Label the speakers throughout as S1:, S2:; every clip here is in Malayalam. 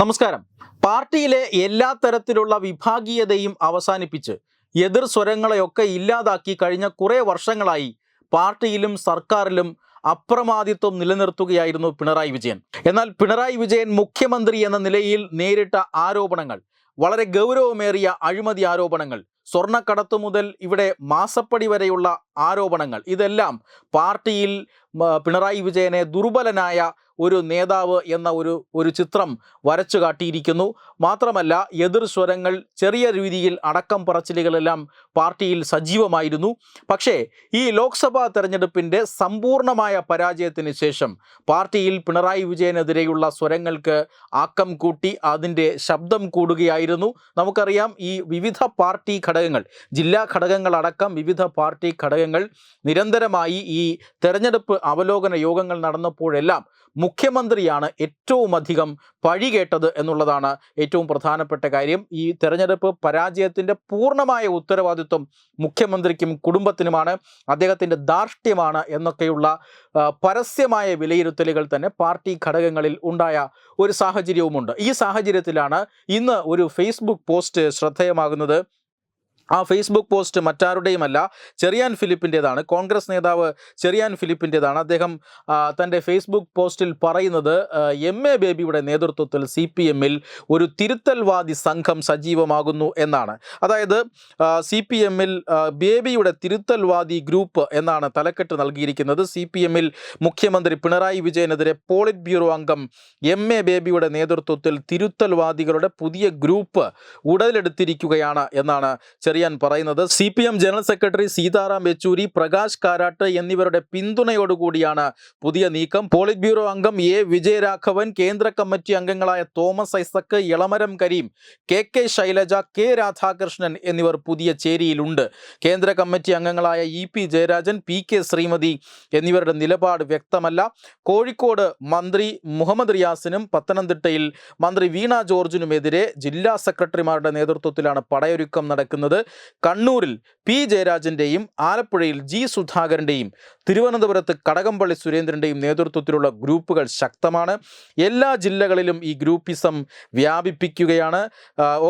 S1: നമസ്കാരം. പാർട്ടിയിലെ എല്ലാ തരത്തിലുള്ള വിഭാഗീയതയും അവസാനിപ്പിച്ച് എതിർ സ്വരങ്ങളെയൊക്കെ ഇല്ലാതാക്കി കഴിഞ്ഞ കുറേ വർഷങ്ങളായി പാർട്ടിയിലും സർക്കാരിലും അപ്രമാദിത്വം നിലനിർത്തുകയായിരുന്നു പിണറായി വിജയൻ. എന്നാൽ പിണറായി വിജയൻ മുഖ്യമന്ത്രി എന്ന നിലയിൽ നേരിട്ട ആരോപണങ്ങൾ വളരെ ഗൗരവമേറിയ അഴിമതി ആരോപണങ്ങൾ സ്വർണക്കടത്ത് മുതൽ ഇവിടെ മാസപ്പടി വരെയുള്ള ആരോപണങ്ങൾ ഇതെല്ലാം പാർട്ടിയിൽ പിണറായി വിജയനെ ദുർബലനായ ഒരു നേതാവ് എന്ന ഒരു ഒരു ചിത്രം വരച്ചു കാട്ടിയിരിക്കുന്നു. മാത്രമല്ല എതിർ സ്വരങ്ങൾ ചെറിയ രീതിയിൽ അടക്കം പറച്ചിലുകളെല്ലാം പാർട്ടിയിൽ സജീവമായിരുന്നു. പക്ഷേ ഈ ലോക്സഭാ തെരഞ്ഞെടുപ്പിന്റെ സമ്പൂർണമായ പരാജയത്തിന് ശേഷം പാർട്ടിയിൽ പിണറായി വിജയനെതിരെയുള്ള സ്വരങ്ങൾക്ക് ആക്കം കൂട്ടി അതിന്റെ ശബ്ദം കൂടുകയായിരുന്നു. നമുക്കറിയാം ഈ വിവിധ പാർട്ടി ഘടകങ്ങൾ ജില്ലാ ഘടകങ്ങളടക്കം വിവിധ പാർട്ടി ഘടകങ്ങൾ നിരന്തരമായി ഈ തെരഞ്ഞെടുപ്പ് അവലോകന യോഗങ്ങൾ നടന്നപ്പോഴെല്ലാം മുഖ്യമന്ത്രിയാണ് ഏറ്റവും അധികം പഴി കേട്ടത് എന്നുള്ളതാണ് ഏറ്റവും പ്രധാനപ്പെട്ട കാര്യം. ഈ തെരഞ്ഞെടുപ്പ് പരാജയത്തിന്റെ പൂർണമായ ഉത്തരവാദിത്വം മുഖ്യമന്ത്രിക്കും കുടുംബത്തിനുമാണ്. അദ്ദേഹത്തിന്റെ ധാർഷ്ട്യമാണ് എന്നൊക്കെയുള്ള പരസ്യമായ വിലയിരുത്തലുകൾ തന്നെ പാർട്ടി ഘടകങ്ങളിൽ ഉണ്ടായ ഒരു സാഹചര്യവുമുണ്ട്. ഈ സാഹചര്യത്തിലാണ് ഇന്ന് ഒരു ഫേസ്ബുക്ക് പോസ്റ്റ് ശ്രദ്ധേയമാകുന്നത്. ആ ഫേസ്ബുക്ക് പോസ്റ്റ് മറ്റാരുടെയുമല്ല ചെറിയാൻ ഫിലിപ്പിന്റെതാണ്. കോൺഗ്രസ് നേതാവ് ചെറിയാൻ ഫിലിപ്പിന്റെതാണ്. അദ്ദേഹം തന്റെ ഫേസ്ബുക്ക് പോസ്റ്റിൽ പറയുന്നത് എം എ ബേബിയുടെ നേതൃത്വത്തിൽ സി പി എമ്മിൽ ഒരു തിരുത്തൽവാദി സംഘം സജീവമാകുന്നു എന്നാണ്. അതായത് സി പി എമ്മിൽ ബേബിയുടെ തിരുത്തൽവാദി ഗ്രൂപ്പ് എന്നാണ് തലക്കെട്ട് നൽകിയിരിക്കുന്നത്. സി പി എമ്മിൽ മുഖ്യമന്ത്രി പിണറായി വിജയനെതിരെ പോളിറ്റ് ബ്യൂറോ അംഗം എം എ ബേബിയുടെ നേതൃത്വത്തിൽ തിരുത്തൽവാദികളുടെ പുതിയ ഗ്രൂപ്പ് ഉടലെടുത്തിരിക്കുകയാണ് എന്നാണ് ചെറിയാൻ പറയുന്നത് C P M general secretary Sitaram Yechury Prakash Karat എന്നിവരുടെ പിന്തുണയോടുകൂടിയാണ്. പുതിയ നീക്കം. പോളിറ്റ് ബ്യൂറോ അംഗം എ. വിജയരാഘവൻ കേന്ദ്ര കമ്മിറ്റി അംഗങ്ങളായ Thomas Isaac Elamaram Kareem K. K. Shailaja K. Radhakrishnan എന്നിവർ പുതിയ ചേരിയിലുണ്ട്. കേന്ദ്ര കമ്മിറ്റി അംഗങ്ങളായ E P Jayarajan P. K. Sreemathi എന്നിവരുടെ നിലപാട് വ്യക്തമല്ല. കോഴിക്കോട് മന്ത്രി മുഹമ്മദ് റിയാസിനും പത്തനംതിട്ടയിൽ മന്ത്രി വീണ ജോർജിനുമെതിരെ ജില്ലാ സെക്രട്ടറിമാരുടെ നേതൃത്വത്തിലാണ് പടയൊരുക്കം നടക്കുന്നത്. കണ്ണൂരിൽ പി ജയരാജന്റെയും ആലപ്പുഴയിൽ ജി സുധാകരന്റെയും തിരുവനന്തപുരത്ത് കടകംപള്ളി സുരേന്ദ്രന്റെയും നേതൃത്വത്തിലുള്ള ഗ്രൂപ്പുകൾ ശക്തമാണ്. എല്ലാ ജില്ലകളിലും ഈ ഗ്രൂപ്പിസം വ്യാപിപ്പിക്കുകയാണ്.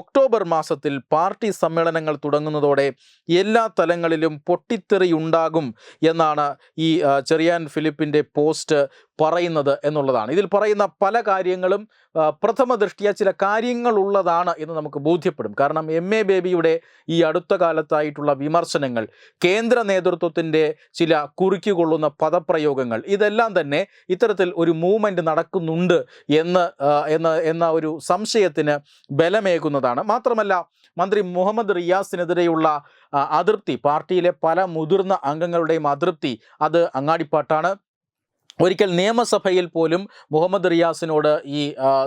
S1: ഒക്ടോബർ മാസത്തിൽ പാർട്ടി സമ്മേളനങ്ങൾ തുടങ്ങുന്നതോടെ എല്ലാ തലങ്ങളിലും പൊട്ടിത്തെറി ഉണ്ടാകും എന്നാണ് ഈ ചെറിയാൻ ഫിലിപ്പിന്റെ പോസ്റ്റ് പറയുന്നത് എന്നുള്ളതാണ്. ഇതിൽ പറയുന്ന പല കാര്യങ്ങളും പ്രഥമ ദൃഷ്ടിയ ചില കാര്യങ്ങളുള്ളതാണ് എന്ന് നമുക്ക് ബോധ്യപ്പെടും. കാരണം എം എ ബേബിയുടെ ഈ അടുത്ത കാലത്തായിട്ടുള്ള വിമർശനങ്ങൾ കേന്ദ്ര നേതൃത്വത്തിന്റെ ചില കുറുക്കിക്കൊള്ളുന്ന പദപ്രയോഗങ്ങൾ ഇതെല്ലാം തന്നെ ഇത്തരത്തിൽ ഒരു മൂവ്മെന്റ് നടക്കുന്നുണ്ട് എന്ന് എന്ന എന്ന ഒരു സംശയത്തിന് ബലമേകുന്നതാണ്. മാത്രമല്ല മന്ത്രി മുഹമ്മദ് റിയാസിനെതിരെയുള്ള അതൃപ്തി പാർട്ടിയിലെ പല മുതിർന്ന അംഗങ്ങളുടെയും അതൃപ്തി അത് അങ്ങാടിപ്പാട്ടാണ്. ഒരിക്കൽ നിയമസഭയിൽ പോലും മുഹമ്മദ് റിയാസിനോട് ഈ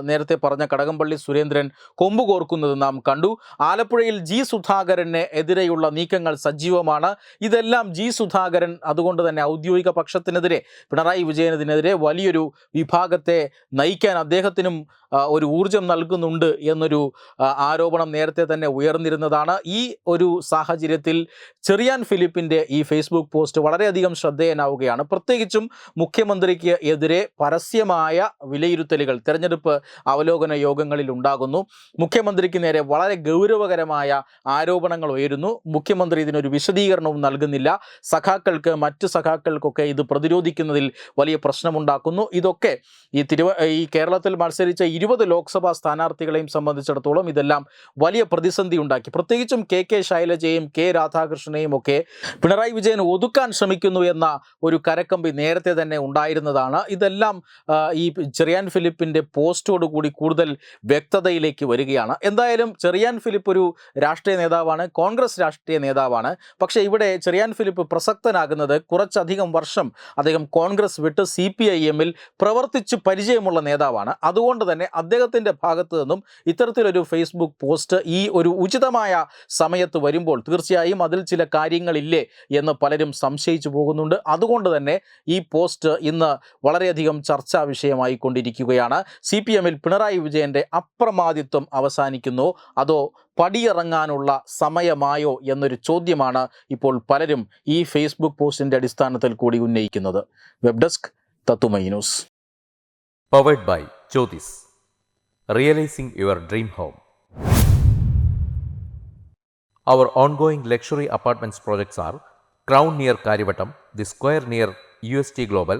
S1: നേരത്തെ പറഞ്ഞ കടകംപള്ളി സുരേന്ദ്രൻ കൊമ്പ് കോർക്കുന്നത് നാം കണ്ടു. ആലപ്പുഴയിൽ ജി സുധാകരന് എതിരെയുള്ള നീക്കങ്ങൾ സജീവമാണ്. ഇതെല്ലാം ജി സുധാകരൻ അതുകൊണ്ട് തന്നെ ഔദ്യോഗിക പക്ഷത്തിനെതിരെ പിണറായി വിജയനതിനെതിരെ വലിയൊരു വിഭാഗത്തെ നയിക്കാൻ അദ്ദേഹത്തിനും ഒരു ഊർജം നൽകുന്നുണ്ട് എന്നൊരു ആരോപണം നേരത്തെ തന്നെ ഉയർന്നിരുന്നതാണ്. ഈ ഒരു സാഹചര്യത്തിൽ ചെറിയാൻ ഫിലിപ്പിന്റെ ഈ ഫേസ്ബുക്ക് പോസ്റ്റ് വളരെയധികം ശ്രദ്ധേയനാവുകയാണ്. പ്രത്യേകിച്ചും മുഖ്യമന്ത്രിക്ക് എതിരെ പരസ്യമായ വിലയിരുത്തലുകൾ തെരഞ്ഞെടുപ്പ് അവലോകന യോഗങ്ങളിൽ ഉണ്ടാകുന്നു. മുഖ്യമന്ത്രിക്ക് നേരെ വളരെ ഗൗരവകരമായ ആരോപണങ്ങൾ ഉയരുന്നു. മുഖ്യമന്ത്രി ഇതിനൊരു വിശദീകരണവും നൽകുന്നില്ല. സഖാക്കൾക്ക് മറ്റു സഖാക്കൾക്കൊക്കെ ഇത് പ്രതിരോധിക്കുന്നതിൽ വലിയ പ്രശ്നമുണ്ടാക്കുന്നു. ഇതൊക്കെ ഈ തിരുവ ഈ കേരളത്തിൽ മത്സരിച്ച ഇരുപത് ലോക്സഭാ സ്ഥാനാർത്ഥികളെയും സംബന്ധിച്ചിടത്തോളം ഇതെല്ലാം വലിയ പ്രതിസന്ധി ഉണ്ടാക്കി. പ്രത്യേകിച്ചും കെ കെ ശൈലജയും കെ രാധാകൃഷ്ണനെയും ഒക്കെ പിണറായി വിജയൻ ഒതുക്കാൻ ശ്രമിക്കുന്നു എന്ന ഒരു കരക്കമ്പി നേരത്തെ തന്നെ ഉണ്ടായിരുന്നതാണ്. ഇതെല്ലാം ഈ ചെറിയാൻ ഫിലിപ്പിന്റെ പോസ്റ്റോട് കൂടി കൂടുതൽ വ്യക്തതയിലേക്ക് വരികയാണ്. എന്തായാലും ചെറിയാൻ ഫിലിപ്പ് ഒരു രാഷ്ട്രീയ നേതാവാണ് കോൺഗ്രസ് രാഷ്ട്രീയ നേതാവാണ്. പക്ഷേ ഇവിടെ ചെറിയാൻ ഫിലിപ്പ് പ്രസക്തനാകുന്നത് കുറച്ചധികം വർഷം അദ്ദേഹം കോൺഗ്രസ് വിട്ട് സി പി ഐ എമ്മിൽ പ്രവർത്തിച്ച് പരിചയമുള്ള നേതാവാണ്. അതുകൊണ്ട് തന്നെ അദ്ദേഹത്തിന്റെ ഭാഗത്തു നിന്നും ഇത്തരത്തിലൊരു ഫേസ്ബുക്ക് പോസ്റ്റ് ഈ ഒരു ഉചിതമായ സമയത്ത് വരുമ്പോൾ തീർച്ചയായും അതിൽ ചില കാര്യങ്ങളില്ലേ എന്ന് പലരും സംശയിച്ചു പോകുന്നുണ്ട്. അതുകൊണ്ട് തന്നെ ഈ പോസ്റ്റ് ഇന്ന് വളരെയധികം ചർച്ചാ വിഷയമായി കൊണ്ടിരിക്കുകയാണ്. സി പി എമ്മിൽ പിണറായി വിജയന്റെ അപ്രമാദിത്വം അവസാനിക്കുന്നു. അതോ പടിയിറങ്ങാനുള്ള സമയമായോ എന്നൊരു ചോദ്യമാണ് ഇപ്പോൾ പലരും ഈ ഫേസ്ബുക്ക് പോസ്റ്റിന്റെ അടിസ്ഥാനത്തിൽ കൂടി ഉന്നയിക്കുന്നത്. Web desk Tatwamayi news.
S2: Powered by Jyothis realizing your dream home. Our ongoing luxury apartments projects are Crown near square The Square near UST Global,